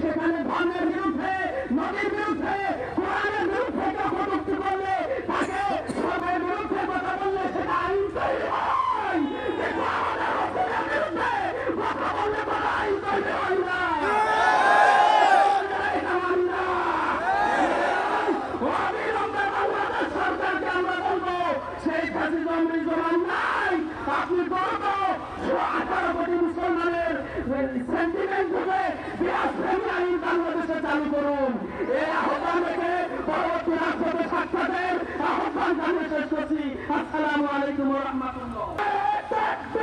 সেখানে ধর্মের বিরুদ্ধে নদীর বিরুদ্ধে আসসালামু আলাইকুম রহমতুল্লাহ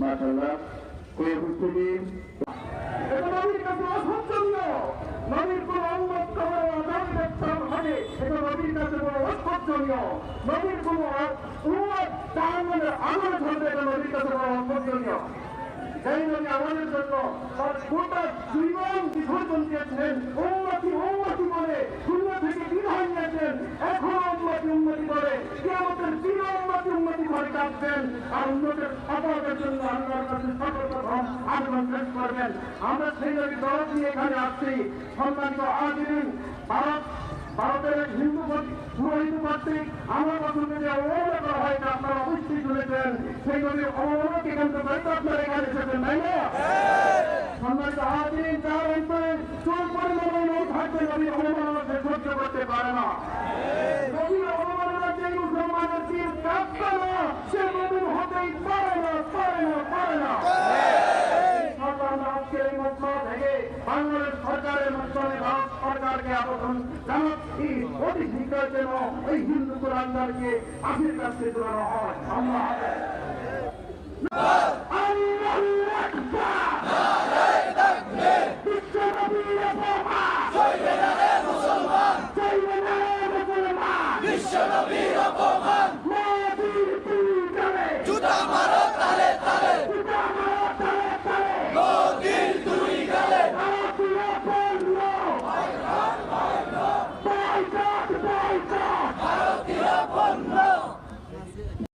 মাশাআল্লাহ কোন এটা নবীর কাছে অসহ্যনীয় নবীর কোন অসহ্যনীয় নবীর কোন উন্মত তার আমল কাছে বড় সেই নবী আমাদের জন্য তার গোটা জীবন বিসর্জন দিয়েছেন উন্নতি উন্নতি বলে শূন্য থেকে বিধান নিয়েছেন এখন উন্নতি উন্নতি করে কেমতের দিন উন্নতি উন্নতি করে কাঁদবেন আর উন্নতির সফলতার জন্য আল্লাহর কাছে সর্বপ্রথম আবেদন শেষ করবেন। আমরা সেই নবী দরদ নিয়ে এখানে আসছি। সম্মানিত আদিন ভারত পুরোহিত কর্তৃক আমার পছন্দ যে অবহেলা করা হয় এটা আপনারা অবশ্যই শুনেছেন। সেই নদীর অবহেলাকে কেন্দ্র আপনারা এখানে এসেছেন, তাই না? অবমাননাকে না। অবমাননা না হতেই না না বাংলাদেশ আবেদন জানাচ্ছি অতি শীঘ্র যেন এই হিন্দু কোরআনদারকে আশির কাছে জোড়ানো হয় আল্লাহ হাফেজ।